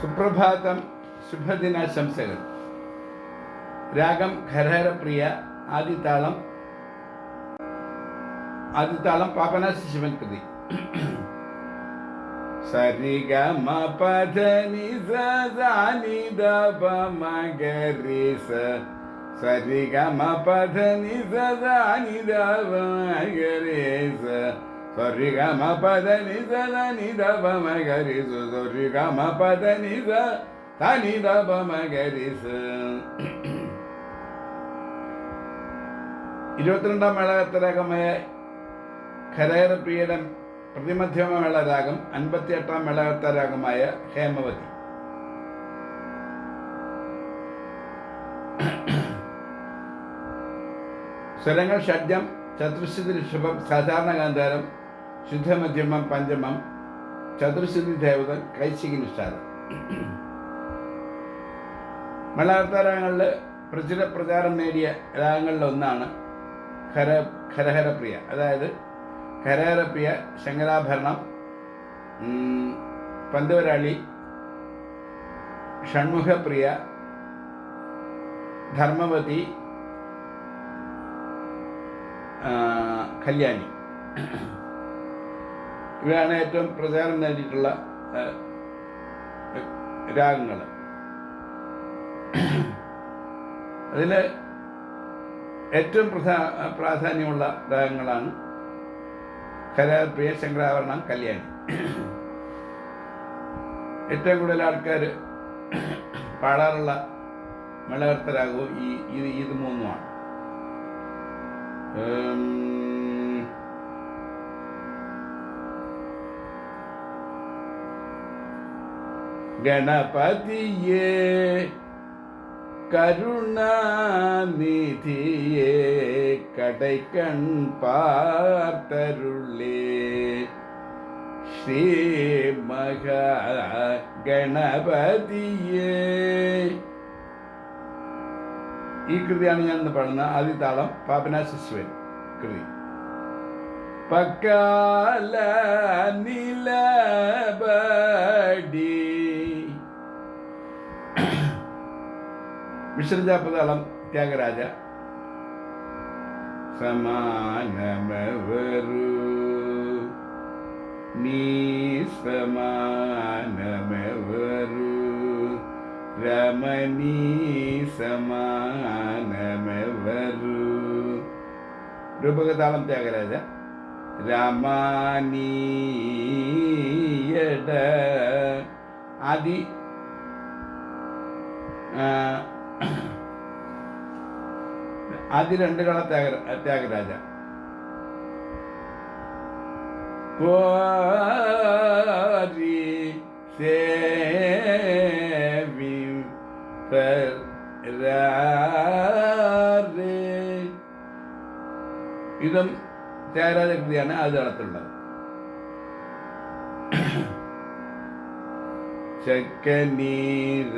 സുപ്രഭാതം ശുഭദിനാശംസകൾ രാഗം ഖരഹരപ്രിയ ആദിതാളം ആദിതാളം പാപനാശ ശിവൻ കൃതി സരിഗ മ പധ നി സ സ നി ദ പ മ ഗ രി സ സരിഗ മ പധ നി മ പധ നി സ സ നി ദ പ മ ഗ രി സ ഇരുപത്തിരണ്ടാം മേളകത്തരാഗമായ പ്രതിമധ്യമ മേളരാഗം അൻപത്തിയെട്ടാം മേളകത്തരാഗമായ ഹേമവതി. സ്വരങ്ങൾ ഷഡ്ജം ചതുർശ്രുതി ഋഷഭം സാധാരണ ഗാന്ധാരം ശുദ്ധമധ്യമം പഞ്ചമം ചതുർശുദ്ധി ദേവതൻ കൈശികി നിഷ്ഠാരം മേളകത്തരാഗങ്ങളിൽ പ്രചുര പ്രചാരം നേടിയ രാഗങ്ങളിൽ ഒന്നാണ് ഖര ഖരഹരപ്രിയ. അതായത് ഖരഹരപ്രിയ ശങ്കരാഭരണം പന്തവരാളി ഷൺമുഖപ്രിയ ധർമ്മവതി കല്യാണി. ഇവയാണ് ഏറ്റവും പ്രചാരം നേടിയിട്ടുള്ള രാഗങ്ങൾ അതിൽ ഏറ്റവും പ്രധാ പ്രാധാന്യമുള്ള രാഗങ്ങളാണ് കലാപ്രിയ ശങ്കരാഭരണം കല്യാണി. ഏറ്റവും കൂടുതൽ ആൾക്കാർ പാടാറുള്ള മലയാളത്തരാകവും ഈ ഇത് ഇത് മൂന്നുമാണ്. ഗണപതിയേ കരുണാനിധിയേ കടൈക്കൺ പാർത്തരുളേ. ശ്രീ മഹ ഈ കൃതിയാണ് ഞാൻ ഇന്ന് പാടുന്നത് ആദ്യ താളം പാപനാശിശ്വൻ കൃതി. പക്കാല നിലപടി വിശ്രജാപതാളം ത്യാഗരാജ. സമാനമവരു. നീ സമാനമവരു. രമണീ രൂപകതാളം ത്യാഗരാജ. രാമാനീയട ആദി ആദ്യ രണ്ട് കള ത്യാഗ ത്യാഗരാജ. ഇതും ത്യാഗരാജ കൃതിയാണ് ആദ്യ കളത്തിലുള്ളത്. ചക്കനീര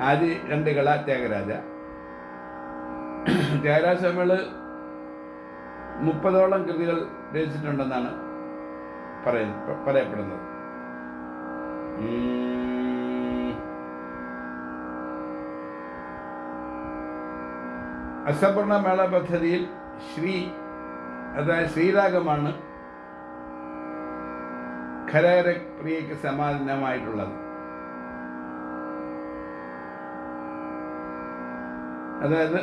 ആദ്യ രണ്ട് കള ത്യാഗരാജ. ത്യാഗരാജ സ്വാമികൾ മുപ്പതോളം കൃതികൾ രചിച്ചിട്ടുണ്ടെന്നാണ് പറയുന്നത് പറയപ്പെടുന്നത്. അസപൂർണ മേള പദ്ധതിയിൽ ശ്രീ അതായത് ശ്രീരാഗമാണ് ഖരപ്രിയയ്ക്ക് സമാധാനമായിട്ടുള്ളത് അതായത്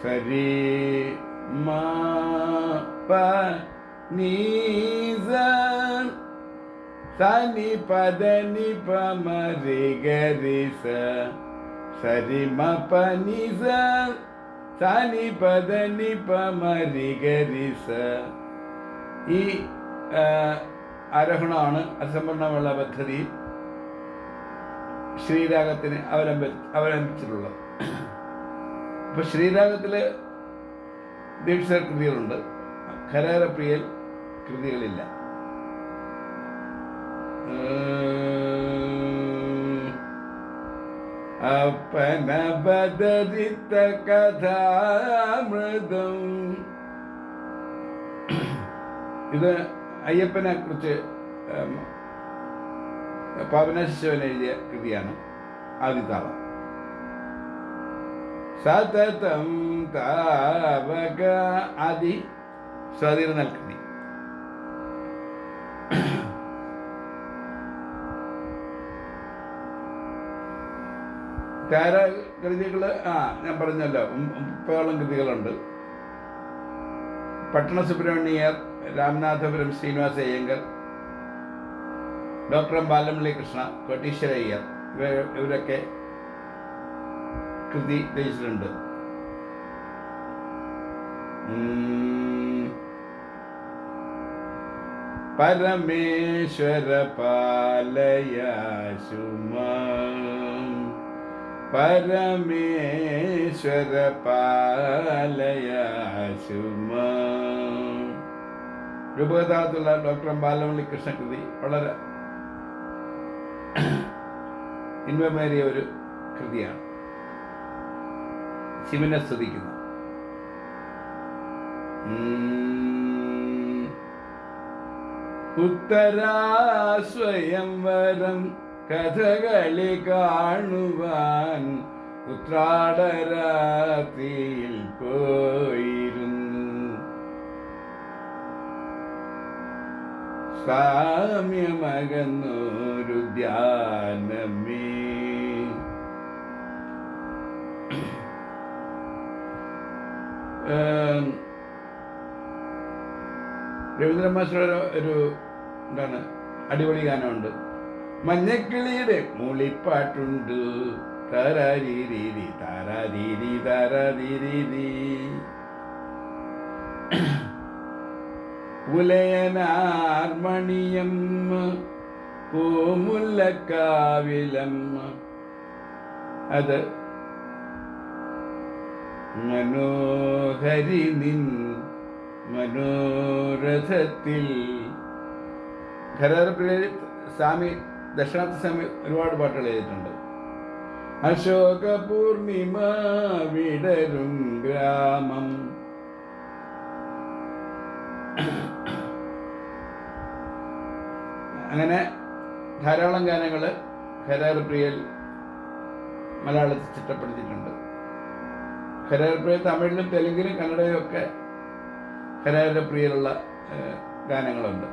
സരി തനി മ ഗ രി സ. സരി സനി പദ നി പ മ രി ഗ രി സ. ഈ ആരോഹണമാണ് അസംപൂർണമുള്ള പദ്ധതി ശ്രീരാഗത്തിന് അവലംബ അവലംബിച്ചിട്ടുള്ളത്. ഇപ്പൊ ശ്രീരാഗത്തിൽ ദീക്ഷ കൃതികളുണ്ട്. ഖരേറപ്രിയൽ കൃതികളില്ല. ഉം. അപ്പന ബദരിത്ത കഥാമൃതം ഇത് അയ്യപ്പനെ കുറിച്ച് പാവനശിവൻ എഴുതിയ കൃതിയാണ് ആദിതാളം സതതം താവക ആദി സ്വാധീന നൽകുന്നി താര കൃതികൾ ആ ഞാൻ പറഞ്ഞല്ലോ മുപ്പതോളം കൃതികളുണ്ട് പട്ടണ സുബ്രഹ്മണ്യർ രാമനാഥപുരം ശ്രീനിവാസ അയ്യങ്കർ ഡോക്ടർ ബാലമുള്ളി കൃഷ്ണ കോട്ടീശ്വര അയ്യർ ഇവ ഇവരൊക്കെ കൃതി രചിച്ചിട്ടുണ്ട്. പരമേശ്വര പാലയാശുമ. പരമേശ്വര പാലയാശുമാം. രൂപകഥാർത്ഥമുള്ള ഡോക്ടർ ബാലമണി കൃഷ്ണകൃതി വളരെ ഇൻവമേറിയ ഒരു കൃതിയാണ്. ശിവനെ സ്തുതിക്കുന്നു. ഉത്തരാസ്വയംവരം കഥകളി കാണുവാൻ ഉത്രാടരാത്രിയിൽ പോയിരുന്നു. സാമ്യമകന്നൊരു ധ്യാനമേ. ഏം, രവീന്ദ്ര മാസ്റ്ററുടെ ഒരു എന്താണ് അടിപൊളി ഗാനമുണ്ട്. മഞ്ഞക്കിളിയുടെ മൂളിപ്പാട്ടുണ്ട്. താരാരീരീരി താരാരീരി താരാരീരീരി പുലയനാർമണിയം പൂമുല്ലക്കാവിലം അത് മനോഹരി നിൻ മനോരഥത്തിൽ. ഖരപ്രിയ സ്വാമി ദക്ഷിണാർത്ഥ സ്വാമി ഒരുപാട് പാട്ടുകൾ എഴുതിയിട്ടുണ്ട്. അശോക പൂർണിമ വിടരും ഗ്രാമം. അങ്ങനെ ധാരാളം ഗാനങ്ങൾ ഖരാർപ്രിയൽ മലയാളത്തിൽ ചിട്ടപ്പെടുത്തിയിട്ടുണ്ട്. ഖരാർപ്രിയ തമിഴിലും തെലുങ്കിലും കന്നഡയിലും ഒക്കെ ഖരാരപ്രിയലുള്ള ഗാനങ്ങളുണ്ട്.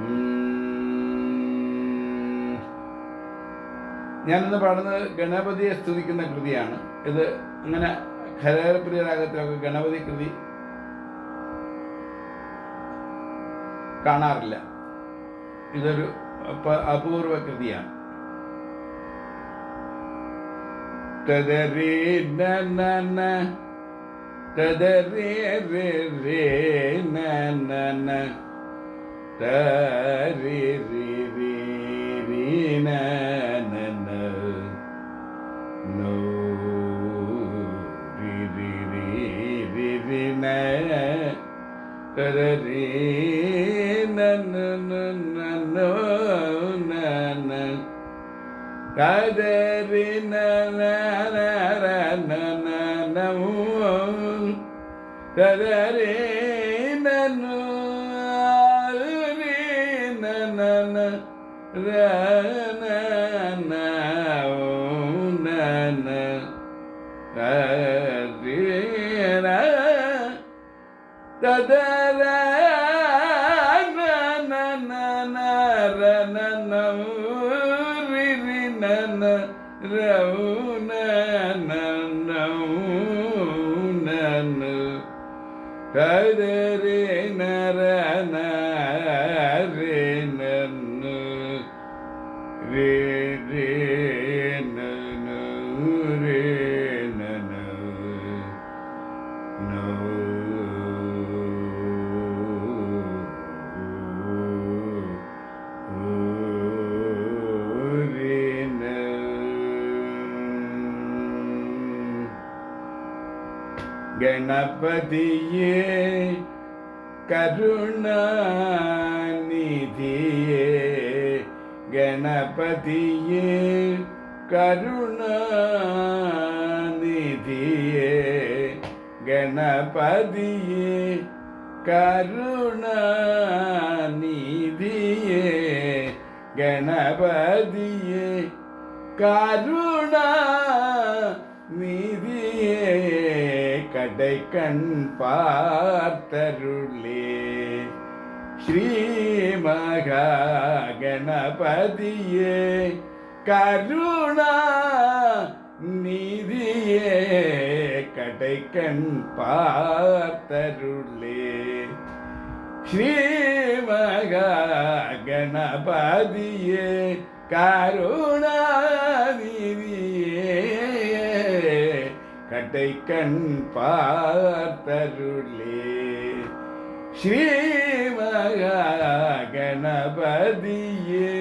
ഉം. ഞാനിന്ന് പാടുന്നത് ഗണപതിയെ സ്തുതിക്കുന്ന കൃതിയാണ്. ഇത് അങ്ങനെ ഖരാരപ്രിയ രാഗത്തിലൊക്കെ ഗണപതി കൃതി കാണാറില്ല. ഇതൊരു അപ- അപൂർവ കൃതിയാണ്. തദരി ന ന ന. തദരി രി രി ന ന ന. തരി രി രി രി ന ന ന. നോ രി രി രി രി രി ന. കദരി ന ന ന കദരി ന ര ന രി രി ന. ഗണപതിയേ കരുണാനിധിയേ ഗണപതിയേ കരുണാനിധിയേ ഗണപതിയേ കരുണാനിധിയേ ഗണപതിയേ കരുണ கடை கண் பார்த்தருளே. ஸ்ரீமகா கணபதியே கருணா நீதியே கடை கண் பார்த்தருளே. ஸ்ரீமகா கருணா நீதியே கட்டை கண் பார்த்தருளே. ஸ்ரீ மகா கணபதியே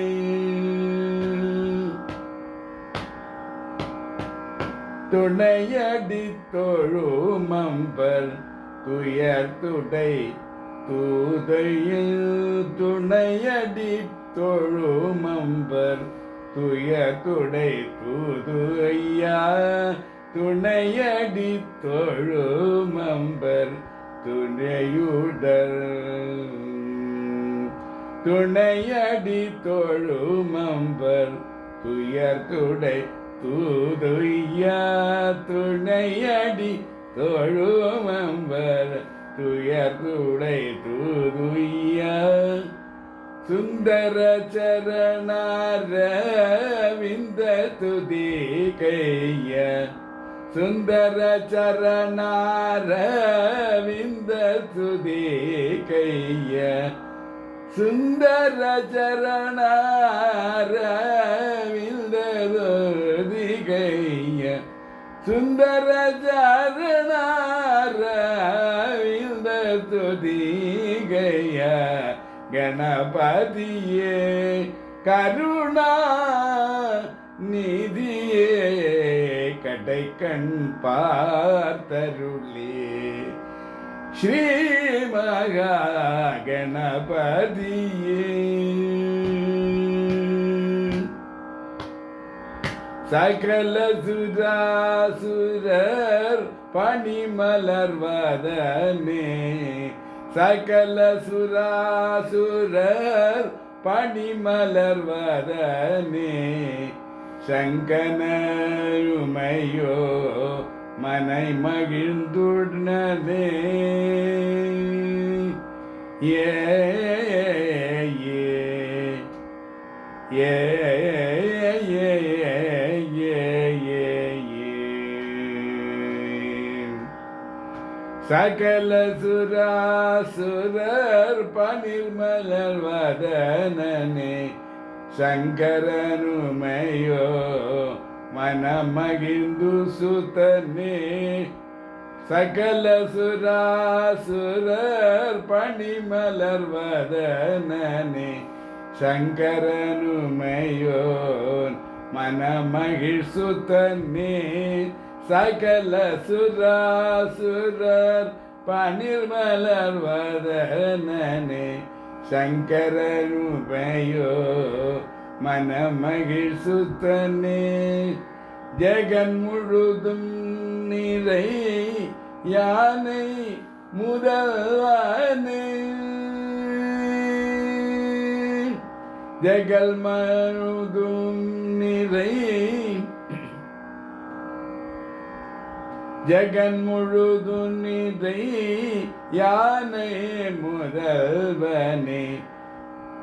துணையடி தொழுமம்பர் துயர் துடை தூதையில். துணையடி தொழுமம்பர் துயர் துடை தூது ஐயா തുണയടി തൊഴുമമ്പർ തുണയുടൽ. തുണയടി തുയർ തുടൈ തൂതുയ്യ. തുണയടി തൊഴുമ്പർ തുയർ തുടൈ തൂതുയ്യ. സുന്ദര ചരണാരവിന്ദ തുതി കയ്യ சுந்தர சரணாரவிந்த துதி கைய. சுந்தர சரணாரவிந்த துதி கைய. சுந்தர சரணாரவிந்த துதி கைய. கணபதியே கருணா நிதியே. கடை கண் பார்த்தருளே. ஸ்ரீ மகா கணபதியே சகல சுராசுரர் பனிமலர்வதனே சகல சுராசுரர் பனிமலர்வதனே சங்கனருமையோ மனை மகிழ்ந்துடனதே ஏ ஏ சகல சுராசுரர் பனிர்மலர் வதனே ശങ്കരനുമയോ മനമകിന്ദു സുതനേ சகல சுராசுரர் பணிமலர்வதனே சங்கரனுமையோன் மனமகிழ்சுத்தன்னே சகல சுராசுரர் பணிர்மலர்வதனே வதனே சங்கரனுபயோ மனமகிழ் சுத்தனே ஜெகன் முழுதும் நிறை யானை முதல்வானே. ஜெகல் முழுதும் நிறை ஜெகன் முழுது நிதை யானை முதல்வனே.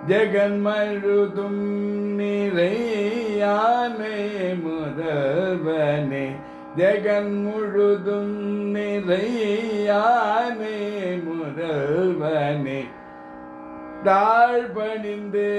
ஜெகன் முழுதும் நிறை யானை முதல்வனே. ஜெகன் முழுதும் நிறை யானை முதல்வனே. தாழ்பணிந்தே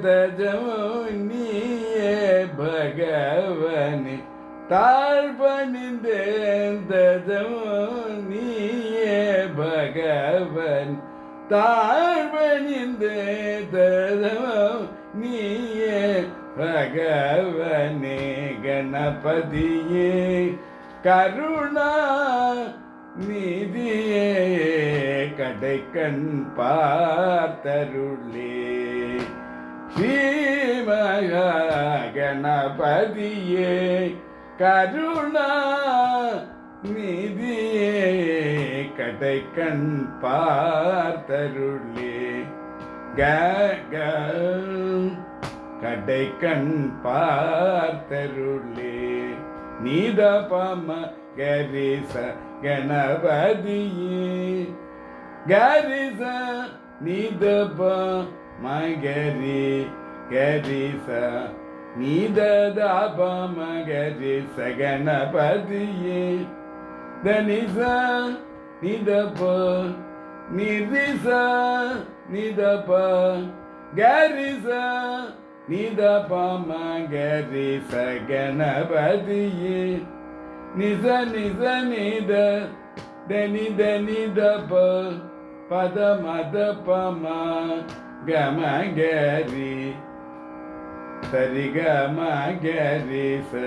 தஜம் நீயே பகவனே. தாழ்பணிந்தேந்ததும் நீயே பகவன். தாழ்பணிந்தேந்ததும் நீயே பகவனே கணபதியே. கருணா நீதியே கடைக்கண் பார்த்தருளே. ஸ்ரீமகா கணபதியே. கருணா நிதியே கடை கண் பார்த்தருளே. கக கடை கண் பார்த்தருளே. நீதபம கரிச கணபதியே. கரிச நீதப மகரி கரிச நீத தாப மகரிச தனிச நிதப நிதிச நிதப கரிச நிதபமகரி மகரிச நிச நிச நித தனி தனி தப பத மத பம கமகரி. கரி சரி கம கரி ச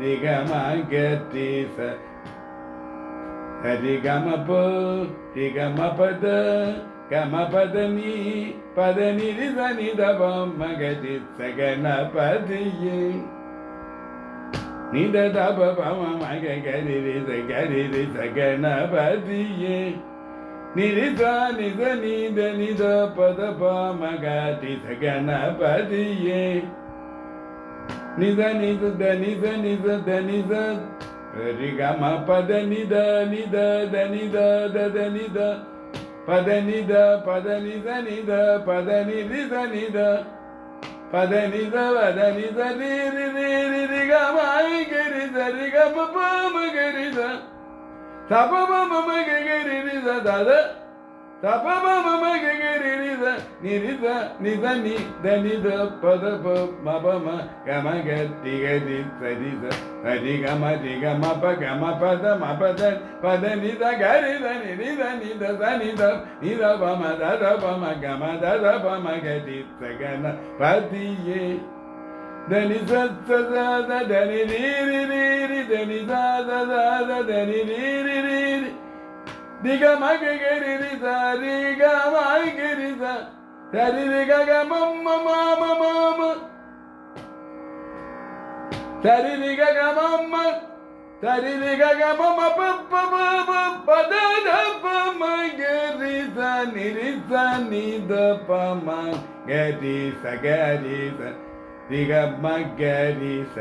ரி கம கரி ச ஹரி கம ப ரி கம பத கம பத நீ பத நிரி சனி தப மகதி சகன பதியே நித தப பம மக கரி ரி ச கரி ரி சகன பதியே நிரித நித நித நித பத பம Nida nida denida nida denida Riga ma padanida nida denida denida Padanida padanida nida padanida denida Padanida padanida ri ri ri ri riga ma igiri riga pa pa ma igiri Ta pa pa ma igiri riga da da. தப நித நிரித நித நி தனித பதப மபம கமக திகதி சரித ஹரிகம ரிகம பகம பத மபத பத நித கரித நிரித நித தனித நித பம தத பம கம தத பம கதி சகன பதியே Dani da da da da dani ri ri ri ri dani da da da da dani ri ri ri ri திகமாக கெரிரி சரிகமாய் கெரிச சரிரி ககமம் மாம மாம சரிரி ககமம் சரிரி ககமம் பதத பம கெரிச நிரிச நித பம கரிச கரிச திகம கரிச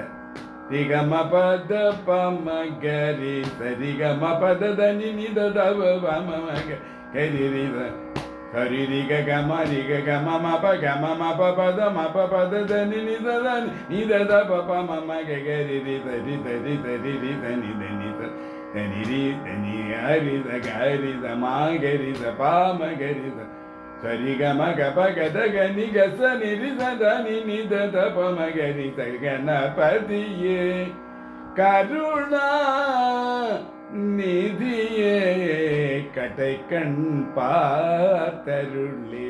then he did, then he the guy, the man, the ಸರಿಗಮ ಗಪ ಗದಗ ನಿಗಸ ನಿರಿಸದ ನಿನಿದ ತಪ ಮಗರಿ ಗಣಪತಿಯೇ கருண நிதியே கடை கண் பார்த்தருளே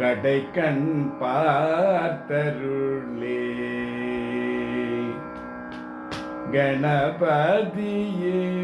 கடை கணபதியே